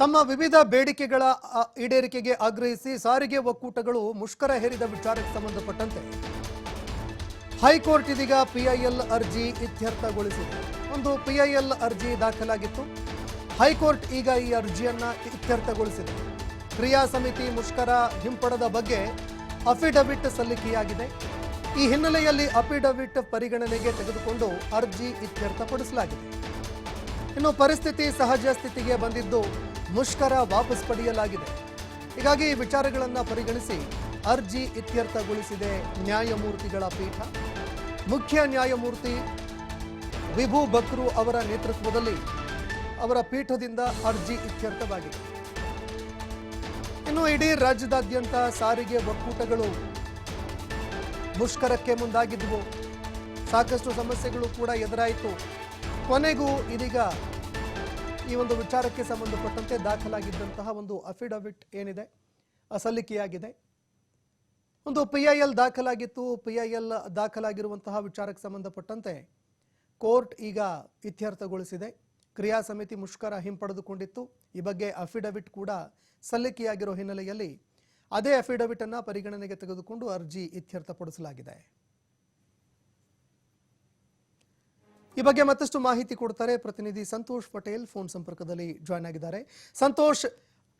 ತಮ್ಮ ವಿವಿಧ ಬೇಡಿಕೆಗಳ ಈಡೇರಿಕೆಗೆ ಆಗ್ರಹಿಸಿ ಸಾರಿಗೆ ಒಕ್ಕೂಟಗಳು ಮುಷ್ಕರ ಹೇರಿದ ವಿಚಾರಕ್ಕೆ ಸಂಬಂಧಪಟ್ಟಂತೆ ಹೈಕೋರ್ಟ್ ಇದೀಗ ಪಿಐಎಲ್ ಅರ್ಜಿ ಇತ್ಯರ್ಥಗೊಳಿಸಿದೆ. ಒಂದು ಪಿಐಎಲ್ ಅರ್ಜಿ ದಾಖಲಾಗಿತ್ತು. ಹೈಕೋರ್ಟ್ ಈಗ ಈ ಅರ್ಜಿಯನ್ನ ಇತ್ಯರ್ಥಗೊಳಿಸಿದೆ. ಕ್ರಿಯಾ ಸಮಿತಿ ಮುಷ್ಕರ ಹಿಂಪಡೆದ ಬಗ್ಗೆ ಅಫಿಡವಿಟ್ ಸಲ್ಲಿಕೆಯಾಗಿದೆ. ಈ ಹಿನ್ನೆಲೆಯಲ್ಲಿ ಅಫಿಡವಿಟ್ ಪರಿಗಣನೆಗೆ ತೆಗೆದುಕೊಂಡು ಅರ್ಜಿ ಇತ್ಯರ್ಥಪಡಿಸಲಾಗಿದೆ. ಇನ್ನು ಪರಿಸ್ಥಿತಿ ಸಹಜ ಸ್ಥಿತಿಗೆ ಬಂದಿದ್ದು ಮುಷ್ಕರ ವಾಪಸ್ ಪಡೆಯಲಾಗಿದೆ. ಹೀಗಾಗಿ ಈ ವಿಚಾರಗಳನ್ನು ಪರಿಗಣಿಸಿ ಅರ್ಜಿ ಇತ್ಯರ್ಥಗೊಳಿಸಿದೆ ನ್ಯಾಯಮೂರ್ತಿಗಳ ಪೀಠ. ಮುಖ್ಯ ನ್ಯಾಯಮೂರ್ತಿ ವಿಭು ಬಕ್ರು ಅವರ ನೇತೃತ್ವದಲ್ಲಿ ಅವರ ಪೀಠದಿಂದ ಅರ್ಜಿ ಇತ್ಯರ್ಥವಾಗಿದೆ. ಇನ್ನು ಇಡೀ ರಾಜ್ಯದಾದ್ಯಂತ ಸಾರಿಗೆ ಒಕ್ಕೂಟಗಳು ಮುಷ್ಕರಕ್ಕೆ ಮುಂದಾಗಿದ್ವು. ಸಾಕಷ್ಟು ಸಮಸ್ಯೆಗಳು ಕೂಡ ಎದುರಾಯಿತು. ಕೊನೆಗೂ ಇದೀಗ ಈ ಒಂದು ವಿಚಾರಕ್ಕೆ ಸಂಬಂಧಪಟ್ಟಂತೆ ದಾಖಲಾಗಿದ್ದಂತಹ ಒಂದು ಅಫಿಡವಿಟ್ ಏನಿದೆ ಸಲ್ಲಿಕೆಯಾಗಿದೆ ಒಂದು ಪಿ ಐ ಎಲ್ ದಾಖಲಾಗಿತ್ತು ಪಿ ಐ ಎಲ್ ದಾಖಲಾಗಿರುವಂತಹ ವಿಚಾರಕ್ಕೆ ಸಂಬಂಧಪಟ್ಟಂತೆ ಕೋರ್ಟ್ ಈಗ ಇತ್ಯರ್ಥಗೊಳಿಸಿದೆ. ಕ್ರಿಯಾ ಸಮಿತಿ ಮುಷ್ಕರ ಹಿಂಪಡೆದುಕೊಂಡಿತ್ತು. ಈ ಬಗ್ಗೆ ಅಫಿಡವಿಟ್ ಕೂಡ ಸಲ್ಲಿಕೆಯಾಗಿರೋ ಹಿನ್ನೆಲೆಯಲ್ಲಿ ಅದೇ ಅಫಿಡವಿಟ್ ಅನ್ನ ಪರಿಗಣನೆಗೆ ತೆಗೆದುಕೊಂಡು ಅರ್ಜಿ ಇತ್ಯರ್ಥಪಡಿಸಲಾಗಿದೆ. ಈ ಬಗ್ಗೆ ಮತ್ತಷ್ಟು ಮಾಹಿತಿ ಕೊಡ್ತಾರೆ ಪ್ರತಿನಿಧಿ ಸಂತೋಷ್ ಪಟೇಲ್ ಫೋನ್ ಸಂಪರ್ಕದಲ್ಲಿ ಜಾಯ್ನ್ ಆಗಿದ್ದಾರೆ. ಸಂತೋಷ್,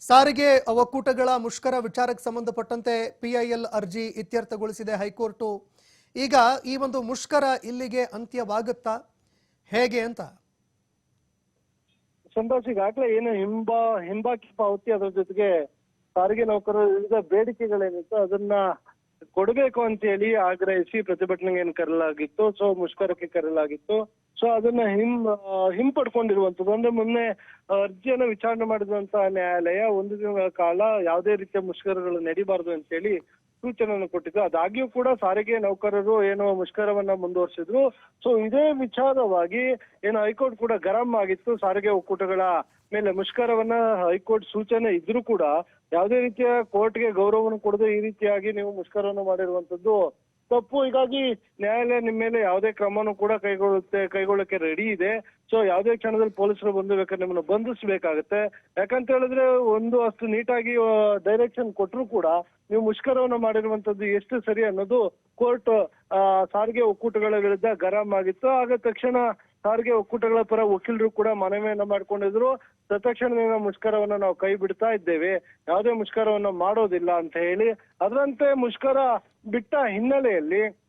ಸಾರಿಗೆ ಒಕ್ಕೂಟಗಳ ಮುಷ್ಕರ ವಿಚಾರಕ್ಕೆ ಸಂಬಂಧಪಟ್ಟಂತೆ ಪಿಐಎಲ್ ಅರ್ಜಿ ಇತ್ಯರ್ಥಗೊಳಿಸಿದೆ ಹೈಕೋರ್ಟು. ಈಗ ಈ ಒಂದು ಮುಷ್ಕರ ಇಲ್ಲಿಗೆ ಅಂತ್ಯವಾಗುತ್ತಾ? ಹೇಗೆ ಅಂತ? ಸಂತೋಷ್, ಈಗಾಗಲೇ ಏನು ಹಿಂಬ, ಹಿಂಬಾಕಿ ಪಾವತಿ ಅದರ ಜೊತೆಗೆ ಸಾರಿಗೆ ನೌಕರರು ವಿವಿಧ ಬೇಡಿಕೆಗಳೇನಿತ್ತು ಅದನ್ನ ಕೊಡಬೇಕು ಅಂತ ಹೇಳಿ ಆಗ್ರಹಿಸಿ ಪ್ರತಿಭಟನೆಗೆ ಏನು ಕರೆಯಲಾಗಿತ್ತು. ಸೊ ಮುಷ್ಕರಕ್ಕೆ ಕರೆಯಲಾಗಿತ್ತು. ಸೊ ಅದನ್ನ ಹಿಂ ಹಿಂಪಡ್ಕೊಂಡಿರುವಂತದ್ದು ಅಂದ್ರೆ ಮೊನ್ನೆ ಅರ್ಜಿಯನ್ನ ವಿಚಾರಣೆ ಮಾಡಿದಂತ ನ್ಯಾಯಾಲಯ ಒಂದು ದಿನಗಳ ಕಾಲ ಯಾವುದೇ ರೀತಿಯ ಮುಷ್ಕರಗಳು ನಡೀಬಾರದು ಅಂತ ಹೇಳಿ ಸೂಚನೆಯನ್ನು ಕೊಟ್ಟಿದ್ದು. ಅದಾಗ್ಯೂ ಕೂಡ ಸಾರಿಗೆ ನೌಕರರು ಏನೋ ಮುಷ್ಕರವನ್ನ ಮುಂದುವರಿಸಿದ್ರು. ಸೊ ಇದೇ ವಿಚಾರವಾಗಿ ಏನು ಹೈಕೋರ್ಟ್ ಕೂಡ ಗರಂ ಆಗಿತ್ತು. ಸಾರಿಗೆ ಒಕ್ಕೂಟಗಳ ಮೇಲೆ ಮುಷ್ಕರವನ್ನ ಹೈಕೋರ್ಟ್ ಸೂಚನೆ ಇದ್ರೂ ಕೂಡ ಯಾವುದೇ ರೀತಿಯ ಕೋರ್ಟ್ಗೆ ಗೌರವವನ್ನು ಕೊಡದೆ ಈ ರೀತಿಯಾಗಿ ನೀವು ಮುಷ್ಕರವನ್ನು ಮಾಡಿರುವಂತದ್ದು ತಪ್ಪು. ಹೀಗಾಗಿ ನ್ಯಾಯಾಲಯ ನಿಮ್ಮ ಮೇಲೆ ಯಾವುದೇ ಕ್ರಮನೂ ಕೂಡ ಕೈಗೊಳ್ಳುತ್ತೆ ಕೈಗೊಳ್ಳಕ್ಕೆ ರೆಡಿ ಇದೆ. ಸೊ ಯಾವುದೇ ಕ್ಷಣದಲ್ಲಿ ಪೊಲೀಸರು ಬಂದು ಬೇಕಾದ್ರೆ ನಿಮ್ಮನ್ನು ಬಂಧಿಸಬೇಕಾಗತ್ತೆ. ಯಾಕಂತ ಹೇಳಿದ್ರೆ ಒಂದು ಅಷ್ಟು ನೀಟಾಗಿ ಡೈರೆಕ್ಷನ್ ಕೊಟ್ಟರು ಕೂಡ ನೀವು ಮುಷ್ಕರವನ್ನು ಮಾಡಿರುವಂತದ್ದು ಎಷ್ಟು ಸರಿ ಅನ್ನೋದು ಕೋರ್ಟ್ ಸಾರಿಗೆ ಒಕ್ಕೂಟಗಳ ವಿರುದ್ಧ ಗರಂ ಆಗಿತ್ತು. ಆಗ ತಕ್ಷಣ ಸಾರಿಗೆ ಒಕ್ಕೂಟಗಳ ಪರ ವಕೀಲರು ಕೂಡ ಮನವಿಯನ್ನ ಮಾಡ್ಕೊಂಡಿದ್ರು. ತತ್ಕ್ಷಣದಿಂದ ಮುಷ್ಕರವನ್ನ ನಾವು ಕೈ ಬಿಡ್ತಾ ಇದ್ದೇವೆ. ಯಾವುದೇ ಮುಷ್ಕರವನ್ನ ಮಾಡೋದಿಲ್ಲ ಅಂತ ಹೇಳಿ. ಅದರಂತೆ ಮುಷ್ಕರ ಬಿಟ್ಟ ಹಿನ್ನೆಲೆಯಲ್ಲಿ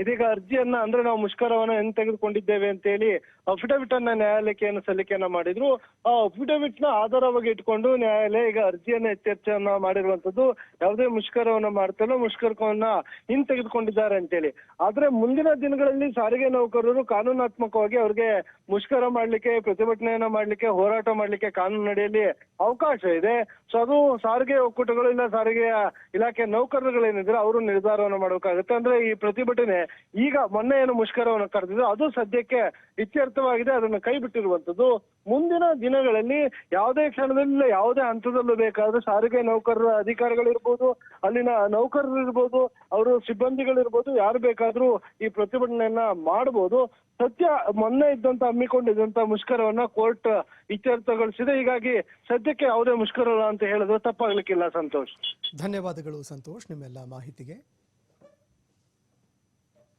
ಇದೀಗ ಅರ್ಜಿಯನ್ನ ಅಂದ್ರೆ ನಾವು ಮುಷ್ಕರವನ್ನ ಹೆಂಗ್ ತೆಗೆದುಕೊಂಡಿದ್ದೇವೆ ಅಂತ ಹೇಳಿ ಅಫಿಡವಿಟ್ ಅನ್ನ ನ್ಯಾಯಾಲಯಕ್ಕೆ ಸಲ್ಲಿಕೆಯನ್ನ ಮಾಡಿದ್ರು. ಆ ಅಫಿಡವಿಟ್ನ ಆಧಾರವಾಗಿ ಇಟ್ಕೊಂಡು ನ್ಯಾಯಾಲಯ ಈಗ ಅರ್ಜಿಯನ್ನ ಎಚ್ಚರಿಕೆಯನ್ನ ಮಾಡಿರುವಂತದ್ದು ಯಾವುದೇ ಮುಷ್ಕರವನ್ನ ಮಾಡ್ತಲ್ಲ ಮುಷ್ಕರವನ್ನ ಹಿಂದ್ ತೆಗೆದುಕೊಂಡಿದ್ದಾರೆ ಅಂತೇಳಿ. ಆದ್ರೆ ಮುಂದಿನ ದಿನಗಳಲ್ಲಿ ಸಾರಿಗೆ ನೌಕರರು ಕಾನೂನಾತ್ಮಕವಾಗಿ ಅವ್ರಿಗೆ ಮುಷ್ಕರ ಮಾಡ್ಲಿಕ್ಕೆ, ಪ್ರತಿಭಟನೆಯನ್ನ ಮಾಡ್ಲಿಕ್ಕೆ, ಹೋರಾಟ ಮಾಡ್ಲಿಕ್ಕೆ ಕಾನೂನು ಅಡಿಯಲ್ಲಿ ಅವಕಾಶ ಇದೆ. ಸೊ ಅದು ಸಾರಿಗೆ ಒಕ್ಕೂಟಗಳು ಇಲ್ಲ, ಸಾರಿಗೆ ಇಲಾಖೆ ನೌಕರರುಗಳೇನಿದ್ರೆ ಅವರು ನಿರ್ಧಾರವನ್ನು ಮಾಡಬೇಕಾಗುತ್ತೆ. ಅಂದ್ರೆ ಈ ಪ್ರತಿಭಟನೆ ಈಗ ಮೊನ್ನೆ ಏನು ಮುಷ್ಕರವನ್ನು ಕರೆದಿದ್ರು ಅದು ಸದ್ಯಕ್ಕೆ ಇತ್ಯರ್ಥವಾಗಿದೆ, ಅದನ್ನು ಕೈ ಬಿಟ್ಟಿರುವಂತದ್ದು ಮುಂದಿನ ದಿನಗಳಲ್ಲಿ ಯಾವುದೇ ಕ್ಷಣದಲ್ಲಿ, ಯಾವುದೇ ಹಂತದಲ್ಲೂ ಬೇಕಾದ್ರೆ ಸಾರಿಗೆ ನೌಕರರ ಅಧಿಕಾರಿಗಳಿರ್ಬೋದು, ಅಲ್ಲಿನ ನೌಕರರು ಇರ್ಬೋದು ಅವರು ಸಿಬ್ಬಂದಿಗಳಿರ್ಬೋದು, ಯಾರು ಬೇಕಾದ್ರೂ ಈ ಪ್ರತಿಭಟನೆಯನ್ನ ಮಾಡಬಹುದು ಸದ್ಯ ಮೊನ್ನೆ ಇದ್ದಂತ, ಹಮ್ಮಿಕೊಂಡಿದ್ದಂತ ಮುಷ್ಕರವನ್ನ ಕೋರ್ಟ್ ಇತ್ಯರ್ಥಗೊಳಿಸಿದೆ. ಹೀಗಾಗಿ ಸದ್ಯಕ್ಕೆ ಯಾವುದೇ ಮುಷ್ಕರ ಅಂತ ಹೇಳಿದ್ರೆ ತಪ್ಪಾಗ್ಲಿಕ್ಕಿಲ್ಲ, ಸಂತೋಷ್. ಧನ್ಯವಾದಗಳು, ಸಂತೋಷ್, ನಿಮ್ಮೆಲ್ಲ ಮಾಹಿತಿಗೆ.